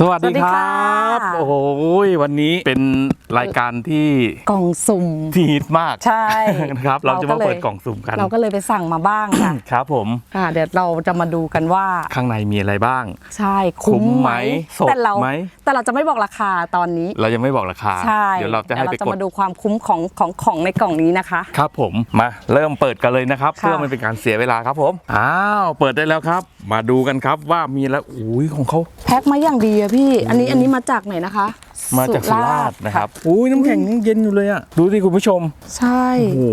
สวัสดีสวัสดีครค่ะับ โอ้โหวันนี้เป็นรายการที่กล่องสุ่มที่ฮิตมากใช่นะครับ เราจะมาเราก็เลยเปิดกล่องสุ่มกัน เราก็เลยไปสั่งมาบ้างค่ะครับผมค่ะเดี๋ยวเราจะมาดูกันว่า ข้างในมีอะไรบ้าง ใช่คุ้มคุ้มไหไหมมสดแต่เราไหมแต่เราจะไม่บอกราคาตอนนี้ เรายังไม่บอกราคาใช่เดี๋ยวเราจะให้ไปดี๋ยวกดมาดูความคุ้มของของของในกล่องนี้นะคะ ครับผมมาเริ่มเปิดกันเลยนะครับค่ะเพื่อไม่เป็นการเสียเวลาครับผมอ้าวเปิดได้แล้วครับ มาดูกันครับว่ามีแล้วอุ้ยของเขาแพ็คมาอย่างดีอะพี่ อันนี้อันนี้มาจากไหนนะคะ มาจากสุราษฎร์นะครับค่ะอุ้ยน้ำแข็งยังเย็นอยู่เลยอะดูสิคุณผู้ชม ใช่โอ้โห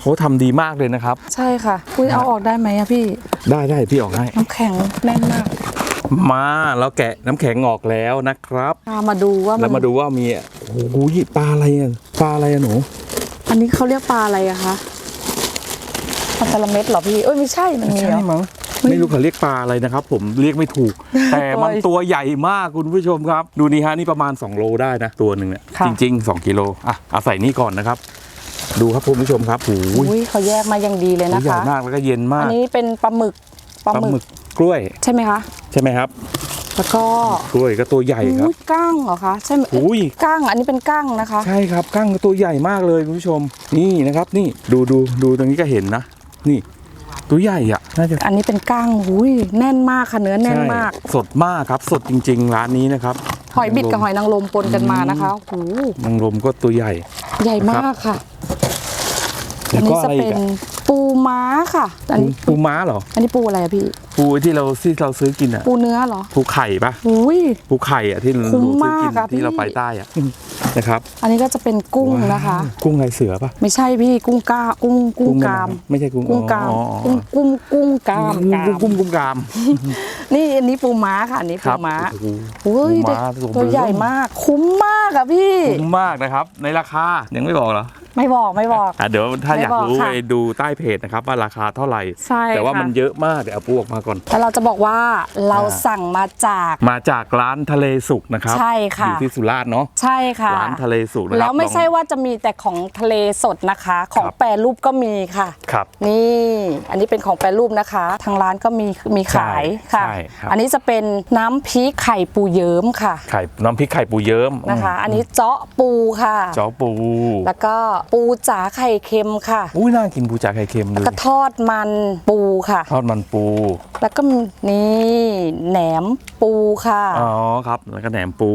เขาทำดีมากเลยนะครับ ใช่ค่ะอุ้ยเอาออกได้ไหมอะพี่ ได้ได้พี่ออกให้น้ำแข็งแน่นมากมาเราแกะน้ำแข็งออกแล้วนะครับพามาดูว่ามัแล้วมาดูว่ามีโอ้โหปลาอะไรอะปลาอะไรอะหนู อันนี้เขาเรียกปลาอะไรอะคะปลาตะละเม็ดเหรอพี่เอ้ยไม่ใช่มันมีเหรใช่อมั้ง ไม่รู้เขาเรียกปลาอะไรนะครับ ผมเรียกไม่ถูก แต่มันตัวใหญ่มากคุณผู้ชมครับ ดูนี่ฮะนี่ประมาณ 2 โลได้นะ ตัวหนึ่งเนี่ยค่ะจริง ๆ 2 กิโลอะเอาใส่นี่ก่อนนะครับ ดูครับคุณผู้ชมครับโอ้โหอุ้ยเขาแยกมาอย่างดีเลยนะใหญ่คะมากแล้วก็เย็นมาอักนนี้เป็นปลาหมึกปลาปลาหหมึมึกกกล้วยใช่ไหมคะใช่ไหมครับแล้วก็กล้วยก็ตัวใหญ่ครับอุ้ยกั้งเหรอคะใช่ไหมอุ้ยกั้งอันนี้เป็นกั้งนะคะ ใช่ครับกั้งตัวใหญ่มากเลยคุณผู้ชม นี่นะครับ นี่ดูดูดูตรงนี้ก็เห็นนะ นี่ ตัวใหญ่อะน่าจะอันนี้เป็นกั้งอุ้ยแน่นมากค่ะเนื้อแน่นมากใช่สดมากครับ สดจริง ๆ ร้านนี้นะครับ หอยบิดกับหอยนางรมปนกันมานะคะโอ้โหนางรมก็ตัวใหญ่ ใหญ่มากค่ะแล้ อัวนก็นี้อะจะไรอีเป็กนอะปูม้าค่ะ อันปูนี้ปูม้าเหรอ อันนี้ปูอะไรอะพี่ ปูที่เราที่เราซื้อกินอะปูเนื้อเหรอ ปูไข่ปะอุ้ยปูไข่อะที่เราคุ้มซื้อกิมากอะที่เราพี่ไปใต้อะนะครับ อันนี้ก็จะเป็นกุ้งนะคะว้าวกุ้งลายเสือปะไม่ใช่พี่กุ้งก้ากุ้งกุ้งแม่กามน้ำไม่ใช่กุ้งกุ้งกามอ๋ออ๋อกุ้งกุ้งกุ้งกามกุ้งกามกุ้งกุ้งกุ้งกาม นี่อันนี้ปูม้าค่ะอันนี้คปูรับม้าโอ้โหอุ้ยปูม้าเด็กตัวตัวใหญ่เบอร์มาก คุ้มมากอะพี่ คุ้มมากนะครับ ในราคายังไม่บอกเหรอ ไม่บอกไม่บอก อะเดี๋ยวถ้าอยากไม่บอกรู้ค่ะไปดูใต้เพจนะครับว่าราคาเท่าไหร่ ใช่แต่ว่าค่ะ มันเยอะมากเดี๋ยวเอาปูออกมาก่อน แต่เราจะบอกว่าเราอ่า สั่งมาจาก มาจากร้านทะเลสุกนะครับใช่ค่ะ อยู่ที่สุราษฎร์เนาะ ใช่ค่ะร้านทะเลสุกนะครับแล้วไม่ลองใช่ว่าจะมีแต่ของทะเลสดนะคะ ของครับ แปรรูปก็มีค่ะ ครับ นี่ อันนี้เป็นของแปรรูปนะคะ ทางร้านก็มีมีขายค่ะ ใช่ครับ อันนี้จะเป็นน้ำพริกไข่ปูเยิ้มค่ะไข่น้ำพริกไข่ปูเยิ้มนะคะ อันนี้เจาะปูค่ะ จ้อปู แล้วก็ปูจ๋าไข่เค็มค่ะ อุ้ยน่ากินปูจากไข่เค็มดูก็ทอดมันปูค่ะ ทอดมันปู แล้วก็มีนี่แหนมปูค่ะ อ๋อครับ แล้วก็แหนมปู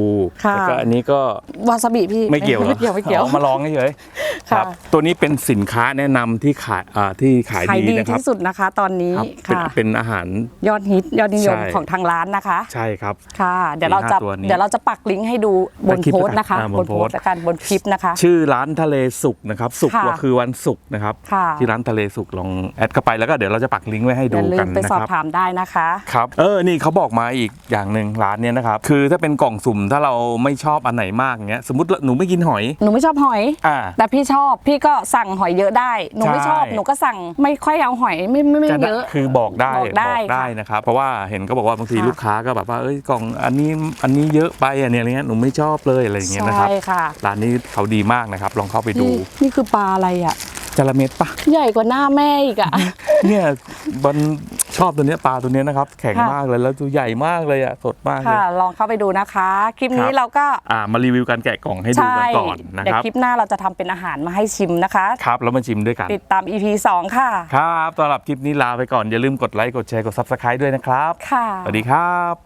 ค่ะ แล้วก็อันนี้ก็วาซาบิพี่ไม่เกี่ยวหรอไม่เกี่ยวไม่เกี่ยว อ๋อมาลองเฉยๆค่ะ ตัวนี้เป็นสินค้าแนะนำที่ขายอ่าที่ขายขายดีดีนะครับที่สุดนะคะ ตอนนี้ครับเป็นค่ะ เป็นอาหาร ยอดฮิตยอดนิยมใช่ ของทางร้านนะคะ ใช่ครับ ค่ะ เดี๋ยวเราจะสี่ห้าตัวนี้เดี๋ยวเราจะปักลิงก์ให้ดูบนในคลิปโพสต์นะคะอ่าบบนนโพโพสสต์ต์ละกันบนคลิปนะคะ ชื่อร้านทะเลสุกนะครับสุกค่ะก็คือวันศุกร์นะครับ ค่ะ ที่ร้านทะเลสุกลองแอดเข้าไปแล้วก็เดี๋ยวเราจะปักลิงก์ไว้ให้อดูย่าลืกัมนไปนะสอบครับ ถามได้นะคะ ครับเออนี่เขาบอกมาอีกอย่างหนึ่งร้านเนี้ยนะครับ คือถ้าเป็นกล่องสุ่มถ้าเราไม่ชอบอันไหนมากอย่างเงี้ยสมมติหนูไม่กินหอย หนูไม่ชอบหอย อ่า แต่พี่ชอบ พี่ก็สั่งหอยเยอะได้ หนูไม่ชอบ ใช่ หนูก็สั่งไม่ค่อยเอาหอยไม่ไม่ไม่จะเยอะ คือบอกได้บอกได้ค่ะนะครับ เพราะว่าเห็นก็บอกว่าบางทีค่ะ ลูกค้าก็แบบว่าเอ้ยกล่องอันนี้อันนี้เยอะไปอันเนี้ยอะไรเงี้ยหนูไม่ชอบเลยอะไรอย่างเงี้ยนะครับใช่ค่ะ ร้านนี้เขาดีมากนะครับ ลองเข้าไปดูนี่นี่คือปลาอะไรอะ จระเม็ดปะใหญ่กว่าหน้าแม่อีกอะ เนี่ยมันชอบตัวเนี้ยปลาตัวเนี้ยนะครับ แข็งค่ะ มากเลยแล้วตัวใหญ่มากเลยอะสดมากเลยค่ะลองเข้าไปดูนะคะ คลิปนี้ครับ เราก็อ่ามารีวิวการแกะกล่องให้ดูใช่กันก่อนนะเดี๋ยควรับ คลิปหน้าเราจะทำเป็นอาหารมาให้ชิมนะคะ ครับแล้วมาชิมด้วยกัน ติดตาม EP 2 ค่ะ ครับสำหรับคลิปนี้ลาไปก่อนอย่าลืมกดไลค์กดแชร์กด Subscribe ด้วยนะครับ ค่ะ สวัสดีครับ